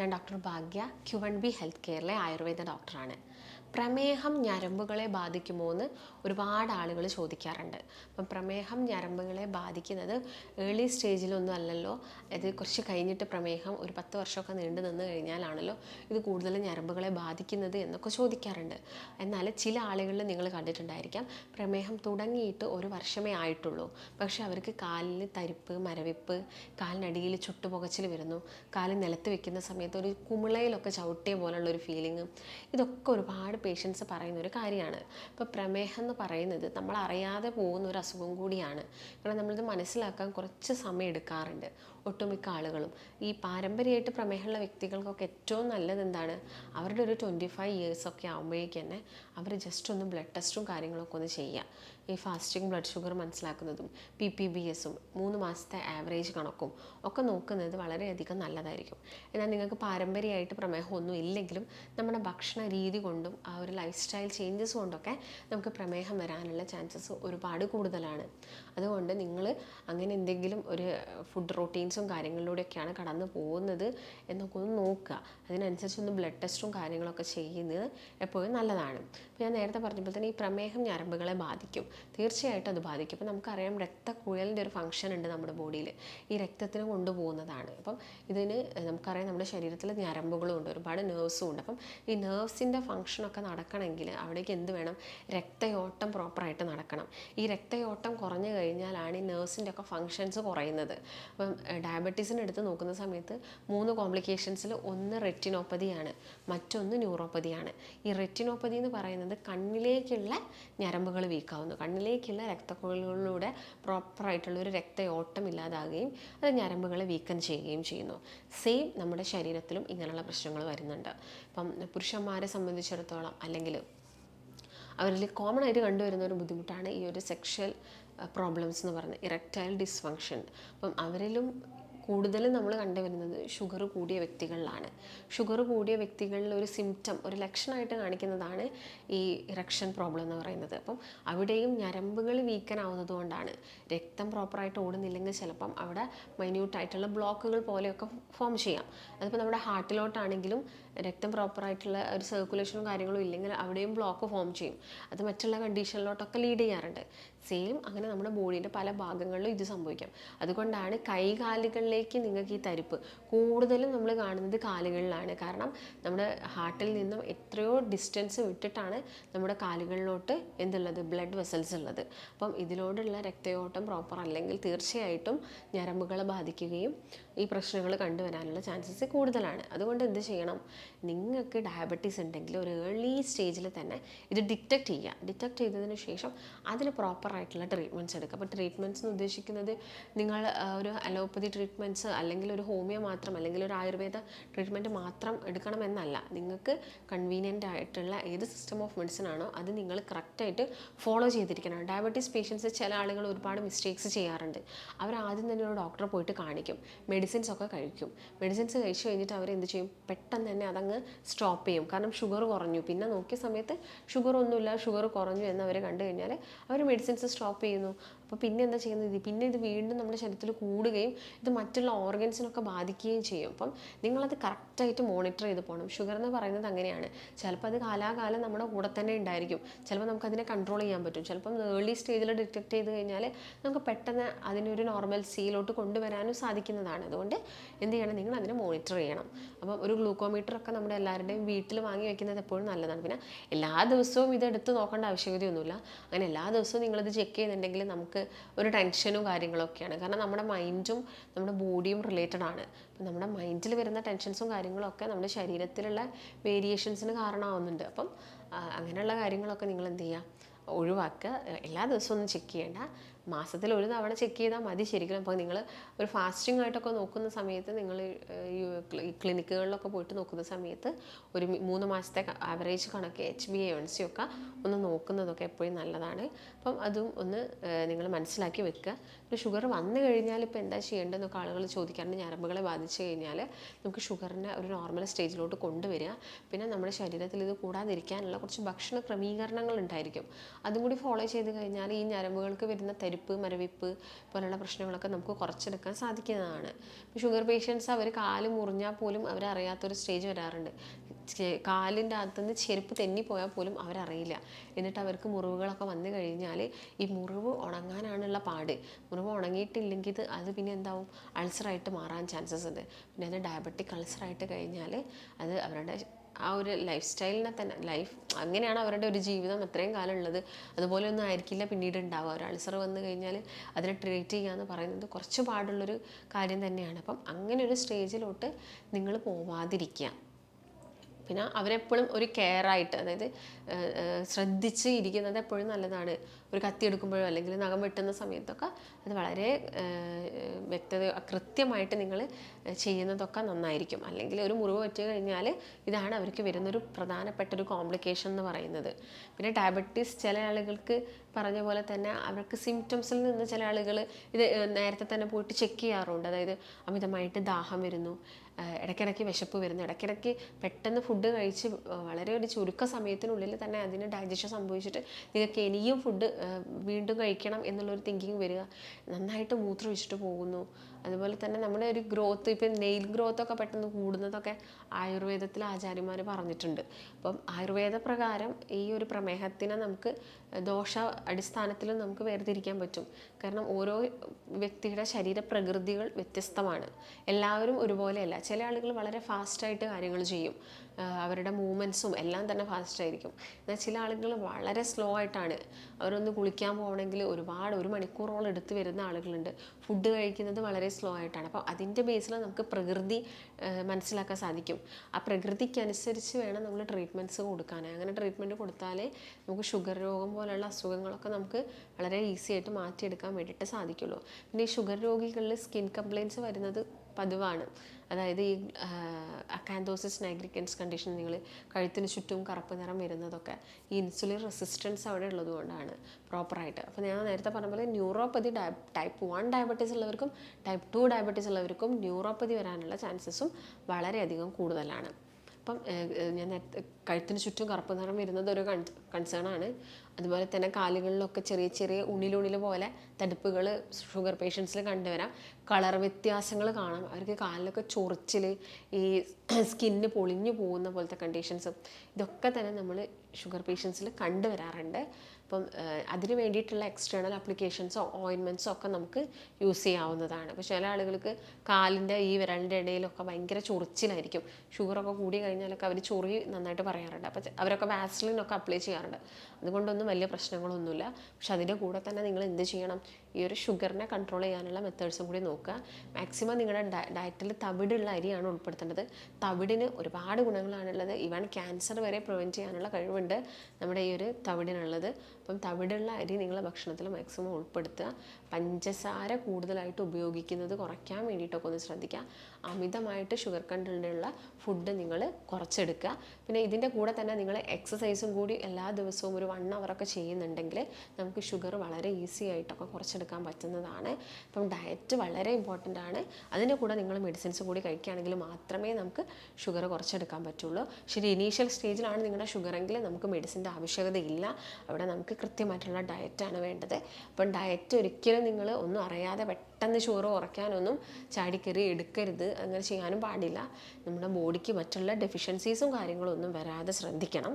ഞാൻ doctor Bhagya Q one B health കെയറിലെ Ayurveda ഡോക്ടറാണ്. പ്രമേഹം ഞരമ്പുകളെ ബാധിക്കുമോ എന്ന് ഒരുപാട് ആളുകൾ ചോദിക്കാറുണ്ട്. അപ്പം പ്രമേഹം ഞരമ്പുകളെ ബാധിക്കുന്നത് ഏർലി സ്റ്റേജിലൊന്നും അല്ലല്ലോ. അതായത് കുറച്ച് കഴിഞ്ഞിട്ട് പ്രമേഹം ഒരു പത്ത് വർഷമൊക്കെ നീണ്ടു നിന്ന് കഴിഞ്ഞാലാണല്ലോ ഇത് കൂടുതൽ ഞരമ്പുകളെ ബാധിക്കുന്നത് എന്നൊക്കെ ചോദിക്കാറുണ്ട്. എന്നാൽ ചില ആളുകളിൽ നിങ്ങൾ കണ്ടിട്ടുണ്ടായിരിക്കാം പ്രമേഹം തുടങ്ങിയിട്ട് ഒരു വർഷമേ ആയിട്ടുള്ളൂ. പക്ഷേ അവർക്ക് കാലിൽ തരിപ്പ് മരവിപ്പ് കാലിനടിയിൽ ചുട്ടുപുകച്ചിൽ വരുന്നു കാൽ നിലത്ത് വെക്കുന്ന സമയത്ത് ഒരു കുമിളയിലൊക്കെ ചവിട്ടിയ പോലുള്ള ഒരു ഫീലിംഗ് ഇതൊക്കെ ഒരുപാട് പേഷ്യൻസ് പറയുന്ന ഒരു കാര്യമാണ്. ഇപ്പോൾ പ്രമേഹം എന്ന് പറയുന്നത് നമ്മൾ അറിയാതെ പോകുന്ന ഒരു അസുഖം കൂടിയാണ്. കാരണം നമ്മളിത് മനസ്സിലാക്കാൻ കുറച്ച് സമയം എടുക്കാറുണ്ട്. ഒട്ടുമിക്ക ആളുകളും. ഈ പാരമ്പര്യമായിട്ട് പ്രമേഹമുള്ള വ്യക്തികൾക്കൊക്കെ ഏറ്റവും നല്ലത് എന്താണ് അവരുടെ ഒരു ട്വന്റി ഫൈവ് ഇയേഴ്സൊക്കെ ആകുമ്പോഴേക്ക് തന്നെ അവർ ജസ്റ്റ് ഒന്ന് ബ്ലഡ് ടെസ്റ്റും കാര്യങ്ങളൊക്കെ ഒന്ന് ചെയ്യുക. ഈ ഫാസ്റ്റിംഗ് ബ്ലഡ് ഷുഗർ മനസ്സിലാക്കുന്നതും പി പി ബി എസും മൂന്ന് മാസത്തെ ആവറേജ് കണക്കും ഒക്കെ നോക്കുന്നത് വളരെയധികം നല്ലതായിരിക്കും. എന്നാൽ നിങ്ങൾക്ക് പാരമ്പര്യമായിട്ട് പ്രമേഹം ഒന്നും ഇല്ലെങ്കിലും നമ്മുടെ ഭക്ഷണ രീതി കൊണ്ടും ആ ഒരു ലൈഫ് സ്റ്റൈൽ ചേഞ്ചസ് കൊണ്ടൊക്കെ നമുക്ക് പ്രമേഹം വരാനുള്ള ചാൻസസ് ഒരുപാട് കൂടുതലാണ്. അതുകൊണ്ട് നിങ്ങൾ അങ്ങനെ എന്തെങ്കിലും ഒരു ഫുഡ് റൊട്ടീൻസും കാര്യങ്ങളിലൂടെയൊക്കെയാണ് കടന്നു പോകുന്നത് എന്നൊക്കെ ഒന്ന് നോക്കുക. അതിനനുസരിച്ച് ഒന്ന് ബ്ലഡ് ടെസ്റ്റും കാര്യങ്ങളൊക്കെ ചെയ്യുന്നത് എപ്പോഴും നല്ലതാണ്. ഞാൻ നേരത്തെ പറഞ്ഞപ്പോൾ തന്നെ ഈ പ്രമേഹം ഞരമ്പുകളെ ബാധിക്കും. തീർച്ചയായിട്ടും അത് ബാധിക്കും. അപ്പോൾ നമുക്കറിയാം രക്തക്കുഴലിന്റെ ഒരു ഫംഗ്ഷൻ ഉണ്ട് നമ്മുടെ ബോഡിയിൽ ഈ രക്തത്തിന് കൊണ്ടുപോകുന്നതാണ്. അപ്പം ഇതിന് നമുക്കറിയാം നമ്മുടെ ശരീരത്തിൽ ഞരമ്പുകളും ഉണ്ട് ഒരുപാട് നേഴ്സും ഉണ്ട്. അപ്പം ഈ നേഴ്സിന്റെ ഫംഗ്ഷനൊക്കെ നടക്കണമെങ്കിൽ അവിടേക്ക് എന്ത് വേണം? രക്തയോട്ടം പ്രോപ്പറായിട്ട് നടക്കണം. ഈ രക്തയോട്ടം കുറഞ്ഞു കഴിഞ്ഞാലാണ് ഈ നേഴ്സിന്റെ ഒക്കെ ഫങ്ഷൻസ് കുറയുന്നത്. അപ്പം ഡയബറ്റീസിന് എടുത്ത് നോക്കുന്ന സമയത്ത് മൂന്ന് കോംപ്ലിക്കേഷൻസിൽ ഒന്ന് റെറ്റിനോപ്പതിയാണ് മറ്റൊന്ന് ന്യൂറോപ്പതിയാണ് ഈ റെറ്റിനോപ്പതി എന്ന് പറയുന്നത് കണ്ണിലേക്കുള്ള ഞരമ്പുകൾ വീക്കാവുന്നു. കണ്ണിലേക്കുള്ള രക്തക്കുഴലുകളിലൂടെ പ്രോപ്പറായിട്ടുള്ള ഒരു രക്തയോട്ടം ഇല്ലാതാകുകയും അത് ഞരമ്പുകളെ വീക്കം ചെയ്യുകയും ചെയ്യുന്നു. സെയിം നമ്മുടെ ശരീരത്തിലും ഇങ്ങനെയുള്ള പ്രശ്നങ്ങൾ വരുന്നുണ്ട്. ഇപ്പം പുരുഷന്മാരെ സംബന്ധിച്ചിടത്തോളം അല്ലെങ്കിൽ അവരിൽ കോമൺ ആയിട്ട് കണ്ടുവരുന്ന ഒരു ബുദ്ധിമുട്ടാണ് ഈ ഒരു സെക്ഷൽ പ്രോബ്ലംസ് എന്ന് പറയുന്നത്. ഇറക്റ്റൈൽ ഡിസ്ഫങ്ഷൻ അപ്പം അവരിലും കൂടുതലും നമ്മൾ കണ്ടുവരുന്നത് ഷുഗർ കൂടിയ വ്യക്തികളിലാണ്. ഷുഗർ കൂടിയ വ്യക്തികളിൽ ഒരു സിംറ്റം ഒരു ലക്ഷണമായിട്ട് കാണിക്കുന്നതാണ് ഈ ഇറക്ഷൻ പ്രോബ്ലം എന്ന് പറയുന്നത്. അപ്പം അവിടെയും ഞരമ്പുകൾ വീക്കനാവുന്നത് കൊണ്ടാണ്. രക്തം പ്രോപ്പറായിട്ട് ഓടുന്നില്ലെങ്കിൽ ചിലപ്പം അവിടെ മൈന്യൂട്ടായിട്ടുള്ള ബ്ലോക്കുകൾ പോലെയൊക്കെ ഫോം ചെയ്യാം. അതിപ്പോൾ നമ്മുടെ ഹാർട്ടിലോട്ടാണെങ്കിലും രക്തം പ്രോപ്പറായിട്ടുള്ള ഒരു സർക്കുലേഷനും കാര്യങ്ങളും ഇല്ലെങ്കിൽ അവിടെയും ബ്ലോക്ക് ഫോം ചെയ്യും. അത് മറ്റുള്ള കണ്ടീഷനിലോട്ടൊക്കെ ലീഡ് ചെയ്യാറുണ്ട്. സെയിം അങ്ങനെ നമ്മുടെ ബോഡിയുടെ പല ഭാഗങ്ങളിലും ഇത് സംഭവിക്കാം. അതുകൊണ്ടാണ് കൈകാലുകളിലേക്ക് നിങ്ങൾക്ക് ഈ തരിപ്പ് കൂടുതലും നമ്മൾ കാണുന്നത് കാലുകളിലാണ്. കാരണം നമ്മുടെ ഹാർട്ടിൽ നിന്നും എത്രയോ ഡിസ്റ്റൻസ് വിട്ടിട്ടാണ് നമ്മുടെ കാലുകളിലോട്ട് എന്തുള്ളത് ബ്ലഡ് വെസൽസ് ഉള്ളത്. അപ്പം ഇതിലോടുള്ള രക്തയോട്ടം പ്രോപ്പർ അല്ലെങ്കിൽ തീർച്ചയായിട്ടും ഞരമ്പുകളെ ബാധിക്കുകയും ഈ പ്രശ്നങ്ങൾ കണ്ടുവരാനുള്ള ചാൻസസ് കൂടുതലാണ്. അതുകൊണ്ട് എന്ത് ചെയ്യണം? നിങ്ങൾക്ക് ഡയബറ്റീസ് ഉണ്ടെങ്കിൽ ഒരു ഏർലി സ്റ്റേജിൽ തന്നെ ഇത് ഡിറ്റക്ട് ചെയ്യുക. ഡിറ്റക്ട് ചെയ്തതിന് ശേഷം അതിന് പ്രോപ്പറായിട്ടുള്ള ട്രീറ്റ്മെന്റ്സ് എടുക്കുക. അപ്പോൾ ട്രീറ്റ്മെന്റ്സ് എന്ന് ഉദ്ദേശിക്കുന്നത് നിങ്ങൾ ഒരു അലോപ്പതി ട്രീറ്റ്മെന്റ്സ് അല്ലെങ്കിൽ ഒരു ഹോമിയോ മാത്രം അല്ലെങ്കിൽ ഒരു ആയുർവേദ ട്രീറ്റ്മെന്റ് മാത്രം എടുക്കണമെന്നല്ല നിങ്ങൾക്ക് കൺവീനിയന്റ് ആയിട്ടുള്ള ഏത് സിസ്റ്റം ഓഫ് മെഡിസിൻ ആണോ അത് നിങ്ങൾ കറക്റ്റായിട്ട് ഫോളോ ചെയ്തിരിക്കണം. ഡയബറ്റീസ് പേഷ്യൻസ് ചില ആളുകൾ ഒരുപാട് മിസ്റ്റേക്സ് ചെയ്യാറുണ്ട്. അവർ ആദ്യം തന്നെ ഒരു ഡോക്ടറെ പോയിട്ട് കാണിക്കും. മെഡിസിൻസ് ഒക്കെ കഴിക്കും. മെഡിസിൻസ് കഴിച്ചു കഴിഞ്ഞിട്ട് അവർ എന്ത് ചെയ്യും? പെട്ടെന്ന് തന്നെ അതങ്ങ് സ്റ്റോപ്പ് ചെയ്യും. കാരണം ഷുഗർ കുറഞ്ഞു. പിന്നെ നോക്കിയ സമയത്ത് ഷുഗർ ഒന്നുമില്ല. ഷുഗർ കുറഞ്ഞു എന്ന് അവർ കണ്ടു കഴിഞ്ഞാൽ അവർ മെഡിസിൻസ് സ്റ്റോപ്പ് ചെയ്യുന്നു. അപ്പോൾ പിന്നെ എന്താ ചെയ്യുന്നത്? പിന്നെ ഇത് വീണ്ടും നമ്മുടെ ശരീരത്തിൽ കൂടുകയും ഇത് മറ്റുള്ള ഓർഗൻസിനൊക്കെ ബാധിക്കുകയും ചെയ്യും. അപ്പം നിങ്ങളത് കറക്റ്റായിട്ട് മോണിറ്റർ ചെയ്ത് പോകണം. ഷുഗർ എന്ന് പറയുന്നത് അങ്ങനെയാണ്. ചിലപ്പോൾ അത് കാലാകാലം നമ്മുടെ കൂടെ തന്നെ ഉണ്ടായിരിക്കും. ചിലപ്പോൾ നമുക്കതിനെ കൺട്രോൾ ചെയ്യാൻ പറ്റും. ചിലപ്പം ഏർലി സ്റ്റേജിൽ ഡിറ്റക്ട് ചെയ്ത് കഴിഞ്ഞാൽ നമുക്ക് പെട്ടെന്ന് അതിനൊരു നോർമൽ സീയിലോട്ട് കൊണ്ടുവരാനും സാധിക്കുന്നതാണ്. അതുകൊണ്ട് എന്ത് ചെയ്യണം? നിങ്ങൾ അതിനെ മോണിറ്റർ ചെയ്യണം. അപ്പോൾ ഒരു ഗ്ലൂക്കോമീറ്റർ ഒക്കെ നമ്മുടെ എല്ലാവരുടെയും വീട്ടിൽ വാങ്ങി വെക്കുന്നത് എപ്പോഴും നല്ലതാണ്. പിന്നെ എല്ലാ ദിവസവും ഇത് എടുത്ത് നോക്കേണ്ട ആവശ്യകതയൊന്നുമില്ല. അങ്ങനെ എല്ലാ ദിവസവും നിങ്ങളിത് ചെക്ക് ചെയ്യുന്നുണ്ടെങ്കിൽ നമുക്ക് ഒരു ടെൻഷനും കാര്യങ്ങളൊക്കെയാണ്. കാരണം നമ്മുടെ മൈൻഡും നമ്മുടെ ബോഡിയും റിലേറ്റഡ് ആണ്. അപ്പം നമ്മുടെ മൈൻഡിൽ വരുന്ന ടെൻഷൻസും കാര്യങ്ങളൊക്കെ നമ്മുടെ ശരീരത്തിലുള്ള വേരിയേഷൻസിന് കാരണമാവുന്നുണ്ട്. അപ്പം അങ്ങനെയുള്ള കാര്യങ്ങളൊക്കെ നിങ്ങൾ എന്ത് ചെയ്യുക? ഒഴിവാക്കുക. എല്ലാ ദിവസവും ഒന്നും ചെക്ക് ചെയ്യേണ്ട. മാസത്തിൽ ഒരു തവണ ചെക്ക് ചെയ്താൽ മതി ശരിക്കും. അപ്പോൾ നിങ്ങൾ ഒരു ഫാസ്റ്റിംഗ് ആയിട്ടൊക്കെ നോക്കുന്ന സമയത്ത് നിങ്ങൾ ഈ ക്ലിനിക്കുകളിലൊക്കെ പോയിട്ട് നോക്കുന്ന സമയത്ത് ഒരു മൂന്ന് മാസത്തെ ആവറേജ് കണക്ക് എച്ച് ബി എ സി ഒക്കെ ഒന്ന് നോക്കുന്നതൊക്കെ എപ്പോഴും നല്ലതാണ്. അപ്പം അതും ഒന്ന് നിങ്ങൾ മനസ്സിലാക്കി വെക്കുക. പിന്നെ ഷുഗർ വന്നു കഴിഞ്ഞാൽ ഇപ്പോൾ എന്താ ചെയ്യേണ്ടതെന്നൊക്കെ ആളുകൾ ചോദിക്കാറുണ്ട്. ഞരമ്പുകളെ ബാധിച്ചു കഴിഞ്ഞാൽ നമുക്ക് ഷുഗറിനെ ഒരു നോർമൽ സ്റ്റേജിലോട്ട് കൊണ്ടുവരിക. പിന്നെ നമ്മുടെ ശരീരത്തിൽ ഇത് കൂടാതിരിക്കാനുള്ള കുറച്ച് ഭക്ഷണ ക്രമീകരണങ്ങൾ ഉണ്ടായിരിക്കും. അതും കൂടി ഫോളോ ചെയ്ത് കഴിഞ്ഞാൽ ഈ ഞരമ്പുകൾക്ക് വരുന്ന തരിപ്പ് തരിപ്പ് മരവിപ്പ് പോലുള്ള പ്രശ്നങ്ങളൊക്കെ നമുക്ക് കുറച്ചെടുക്കാൻ സാധിക്കുന്നതാണ്. ഷുഗർ പേഷ്യൻസ് അവർ കാൽ മുറിഞ്ഞാൽ പോലും അവരറിയാത്തൊരു സ്റ്റേജ് വരാറുണ്ട്. കാലിന്റെ അകത്തുനിന്ന് ചെരുപ്പ് തെന്നിപ്പോയാൽ പോലും അവരറിയില്ല. എന്നിട്ട് അവർക്ക് മുറിവുകളൊക്കെ വന്നു കഴിഞ്ഞാൽ ഈ മുറിവ് ഉണങ്ങാനാണുള്ള പാട്. മുറിവ് ഉണങ്ങിയിട്ടില്ലെങ്കിൽ അത് പിന്നെ എന്താവും? അൾസറായിട്ട് മാറാൻ ചാൻസസ് ഉണ്ട്. പിന്നെ അത് ഡയബറ്റിക് അൾസറായിട്ട് കഴിഞ്ഞാൽ അത് അവരുടെ ആ ഒരു ലൈഫ് സ്റ്റൈലിനെ തന്നെ ലൈഫ് അങ്ങനെയാണ് അവരുടെ ഒരു ജീവിതം അത്രയും കാലം ഉള്ളത്. അതുപോലെ ഒന്നും ആയിരിക്കില്ല പിന്നീട് ഉണ്ടാവുക. ഒരു അൾസർ വന്നു കഴിഞ്ഞാൽ അതിനെ ട്രീറ്റ് ചെയ്യുക എന്ന് പറയുന്നത് കുറച്ച് പാടുള്ളൊരു കാര്യം തന്നെയാണ്. അപ്പം അങ്ങനെ ഒരു സ്റ്റേജിലോട്ട് നിങ്ങൾ പോവാതിരിക്കുക. പിന്നെ അവരെപ്പോഴും ഒരു കെയർ ആയിട്ട് അതായത് ശ്രദ്ധിച്ച് ഇരിക്കുന്നത് എപ്പോഴും നല്ലതാണ്. ഒരു കത്തി എടുക്കുമ്പോഴോ അല്ലെങ്കിൽ നഖം വെട്ടുന്ന സമയത്തൊക്കെ അത് വളരെ വ്യക്തത കൃത്യമായിട്ട് നിങ്ങൾ ചെയ്യുന്നതൊക്കെ നന്നായിരിക്കും. അല്ലെങ്കിൽ ഒരു മുറിവ് പറ്റി കഴിഞ്ഞാൽ ഇതാണ് അവർക്ക് വരുന്നൊരു പ്രധാനപ്പെട്ട ഒരു കോംപ്ലിക്കേഷൻ എന്ന് പറയുന്നത്. പിന്നെ ഡയബറ്റീസ് ചില ആളുകൾക്ക് പറഞ്ഞ പോലെ തന്നെ അവർക്ക് സിംറ്റംസിൽ നിന്ന് ചില ആളുകൾ ഇത് നേരത്തെ തന്നെ പോയിട്ട് ചെക്ക് ചെയ്യാറുണ്ട്. അതായത് അമിതമായിട്ട് ദാഹം വരുന്നു ഇടയ്ക്കിടയ്ക്ക് വിശപ്പ് വരുന്നു ഇടയ്ക്കിടയ്ക്ക് പെട്ടെന്ന് ഫുഡ് കഴിച്ച് വളരെ ഒരു ചുരുക്ക സമയത്തിനുള്ളിൽ തന്നെ അതിന് ഡൈജഷൻ സംഭവിച്ചിട്ട് നിങ്ങൾക്ക് ഇനിയും ഫുഡ് വീണ്ടും കഴിക്കണം എന്നുള്ളൊരു തിങ്കിങ് വരിക. നന്നായിട്ട് മൂത്രം ഒഴിച്ചിട്ട് പോകുന്നു. അതുപോലെ തന്നെ നമ്മുടെ ഒരു ഗ്രോത്ത് ഇപ്പം നെയിൽ ഗ്രോത്ത് ഒക്കെ പെട്ടെന്ന് കൂടുന്നതൊക്കെ ആയുർവേദത്തിൽ ആചാര്യന്മാർ പറഞ്ഞിട്ടുണ്ട്. അപ്പം ആയുർവേദ പ്രകാരം ഈ ഒരു പ്രമേഹത്തിനെ നമുക്ക് ദോഷ അടിസ്ഥാനത്തിലും നമുക്ക് വേർതിരിക്കാൻ പറ്റും. കാരണം ഓരോ വ്യക്തിയുടെ ശരീര പ്രകൃതികൾ വ്യത്യസ്തമാണ്. എല്ലാവരും ഒരുപോലെയല്ല. ചില ആളുകൾ വളരെ ഫാസ്റ്റായിട്ട് കാര്യങ്ങൾ ചെയ്യും. അവരുടെ മൂവ്മെന്റ്സും എല്ലാം തന്നെ ഫാസ്റ്റായിരിക്കും. എന്നാൽ ചില ആളുകൾ വളരെ സ്ലോ ആയിട്ടാണ്. അവരൊന്ന് കുളിക്കാൻ പോകണമെങ്കിൽ ഒരുപാട് ഒരു മണിക്കൂറോളം എടുത്ത് വരുന്ന ആളുകളുണ്ട്. ഫുഡ് കഴിക്കുന്നത് വളരെ സ്ലോ ആയിട്ടാണ്. അപ്പോൾ അതിന്റെ ബേസിൽ നമുക്ക് പ്രകൃതി മനസ്സിലാക്കാൻ സാധിക്കും. ആ പ്രകൃതിക്കനുസരിച്ച് വേണം നമ്മൾ ട്രീറ്റ്മെന്റ്സ് കൊടുക്കാൻ. അങ്ങനെ ട്രീറ്റ്മെന്റ് കൊടുത്താലേ നമുക്ക് ഷുഗർ രോഗം പോലുള്ള അസുഖങ്ങളൊക്കെ നമുക്ക് വളരെ ഈസി ആയിട്ട് മാറ്റിയെടുക്കാൻ വേണ്ടിയിട്ട് സാധിക്കുള്ളൂ. പിന്നെ ഈ ഷുഗർ രോഗികളിൽ സ്കിൻ കംപ്ലയിൻസ് വരുന്നത് പതിവാണ്. അതായത് ഈ അക്കാന്തോസിസ് നൈഗ്രിക്കൻസ് കണ്ടീഷൻ നിങ്ങൾ കഴുത്തിന് ചുറ്റും കറുപ്പ് നിറം വരുന്നതൊക്കെ ഈ ഇൻസുലിൻ റെസിസ്റ്റൻസ് അവിടെ ഉള്ളത് കൊണ്ടാണ് പ്രോപ്പറായിട്ട്. അപ്പോൾ ഞാൻ നേരത്തെ പറഞ്ഞ പോലെ ന്യൂറോപ്പതി ടൈപ്പ് വൺ ഡയബറ്റീസ് ഉള്ളവർക്കും ടൈപ്പ് ടു ഡയബറ്റീസ് ഉള്ളവർക്കും ന്യൂറോപ്പതി വരാനുള്ള ചാൻസസും വളരെയധികം കൂടുതലാണ്. അപ്പം ഞാൻ നേരത്തെ കഴുത്തിന് ചുറ്റും കറുപ്പ് നിറം വരുന്നത് ഒരു കൺസേൺ ആണ്. അതുപോലെ തന്നെ കാലുകളിലൊക്കെ ചെറിയ ചെറിയ ഉണിലുണിൽ പോലെ തടുപ്പുകൾ ഷുഗർ പേഷ്യൻസിൽ കണ്ടുവരാം. കളർ വ്യത്യാസങ്ങൾ കാണാം. അവർക്ക് കാലിലൊക്കെ ചൊറിച്ചിൽ ഈ സ്കിന്ന് പൊളിഞ്ഞു പോകുന്ന പോലത്തെ കണ്ടീഷൻസും ഇതൊക്കെ തന്നെ നമ്മൾ ഷുഗർ പേഷ്യൻസിൽ കണ്ടുവരാറുണ്ട്. അപ്പം അതിന് വേണ്ടിയിട്ടുള്ള എക്സ്റ്റേണൽ അപ്ലിക്കേഷൻസോ ഓയിൻമെന്റ്സോ ഒക്കെ നമുക്ക് യൂസ് ചെയ്യാവുന്നതാണ്. അപ്പോൾ ചില ആളുകൾക്ക് കാലിന്റെ ഈ വിരലിന്റെ ഇടയിലൊക്കെ ഭയങ്കര ചൊറിച്ചിലായിരിക്കും. ഷുഗറൊക്കെ കൂടി കഴിഞ്ഞാലൊക്കെ അവർ ചൊറി നന്നായിട്ട് പറയാറുണ്ട്. അപ്പോൾ അവരൊക്കെ വാസ്ലിനൊക്കെ അപ്ലൈ ചെയ്യാറുണ്ട്. അതുകൊണ്ടൊന്നും വലിയ പ്രശ്നങ്ങളൊന്നുമില്ല. പക്ഷെ അതിന്റെ കൂടെ തന്നെ നിങ്ങൾ എന്ത് ചെയ്യണം? ഈ ഒരു ഷുഗറിനെ കൺട്രോൾ ചെയ്യാനുള്ള മെത്തേഡ്സും കൂടി നോക്കുക. മാക്സിമം നിങ്ങളുടെ ഡയറ്റിൽ തവിടുള്ള അരിയാണ് ഉൾപ്പെടുത്തേണ്ടത്. തവിടിന് ഒരുപാട് ഗുണങ്ങളാണുള്ളത് ഇവൺ ക്യാൻസർ വരെ പ്രിവെന്റ് ചെയ്യാനുള്ള കഴിവുണ്ട് നമ്മുടെ ഈ ഒരു തവിടിനുള്ളത്. അപ്പം തവിടുള്ള അരി നിങ്ങളെ ഭക്ഷണത്തിൽ മാക്സിമം ഉൾപ്പെടുത്തുക. പഞ്ചസാര കൂടുതലായിട്ട് ഉപയോഗിക്കുന്നത് കുറയ്ക്കാൻ വേണ്ടിയിട്ടൊക്കെ ഒന്ന് ശ്രദ്ധിക്കുക. അമിതമായിട്ട് ഷുഗർ കണ്ടുള്ള ഫുഡ് നിങ്ങൾ കുറച്ചെടുക്കുക. പിന്നെ ഇതിന്റെ കൂടെ തന്നെ നിങ്ങൾ എക്സസൈസും കൂടി എല്ലാ ദിവസവും ഒരു വൺ അവറൊക്കെ ചെയ്യുന്നുണ്ടെങ്കിൽ നമുക്ക് ഷുഗർ വളരെ ഈസി ആയിട്ടൊക്കെ കുറച്ചെടുക്കാൻ പറ്റുന്നതാണ്. അപ്പം ഡയറ്റ് വളരെ ഇമ്പോർട്ടന്റ് ആണ്. അതിന്റെ കൂടെ നിങ്ങൾ മെഡിസിൻസ് കൂടി കഴിക്കുകയാണെങ്കിൽ മാത്രമേ നമുക്ക് ഷുഗർ കുറച്ചെടുക്കാൻ പറ്റുള്ളൂ. ശരി ഇനീഷ്യൽ സ്റ്റേജിലാണ് നിങ്ങളുടെ ഷുഗറെങ്കിൽ നമുക്ക് മെഡിസിന്റെ ആവശ്യകതയില്ല അവിടെ നമുക്ക് കൃത്യമായിട്ടുള്ള ഡയറ്റാണ് വേണ്ടത്. അപ്പം ഡയറ്റ് ഒരിക്കലും നിങ്ങൾ ഒന്നും അറിയാതെ പെട്ടെന്ന് ഷുഗർ കുറയ്ക്കാനൊന്നും ചാടിക്കറി എടുക്കരുത്. അങ്ങനെ ചെയ്യാനും പാടില്ല. നമ്മുടെ ബോഡിക്ക് മറ്റുള്ള ഡെഫിഷ്യൻസീസും കാര്യങ്ങളും ഒന്നും വരാതെ ശ്രദ്ധിക്കണം.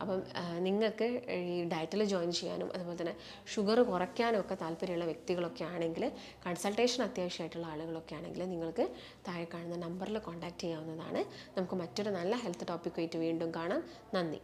അപ്പം നിങ്ങൾക്ക് ഈ ഡയറ്റിൽ ജോയിൻ ചെയ്യാനും അതുപോലെ തന്നെ ഷുഗർ കുറയ്ക്കാനും ഒക്കെ താല്പര്യമുള്ള വ്യക്തികളൊക്കെ ആണെങ്കിൽ കൺസൾട്ടേഷൻ അത്യാവശ്യമായിട്ടുള്ള ആളുകളൊക്കെ ആണെങ്കിൽ നിങ്ങൾക്ക് താഴെ കാണുന്ന നമ്പറിൽ കോൺടാക്റ്റ് ചെയ്യാവുന്നതാണ്. നമുക്ക് മറ്റൊരു നല്ല ഹെൽത്ത് ടോപ്പിക്കുമായിട്ട് വീണ്ടും കാണാം. നന്ദി.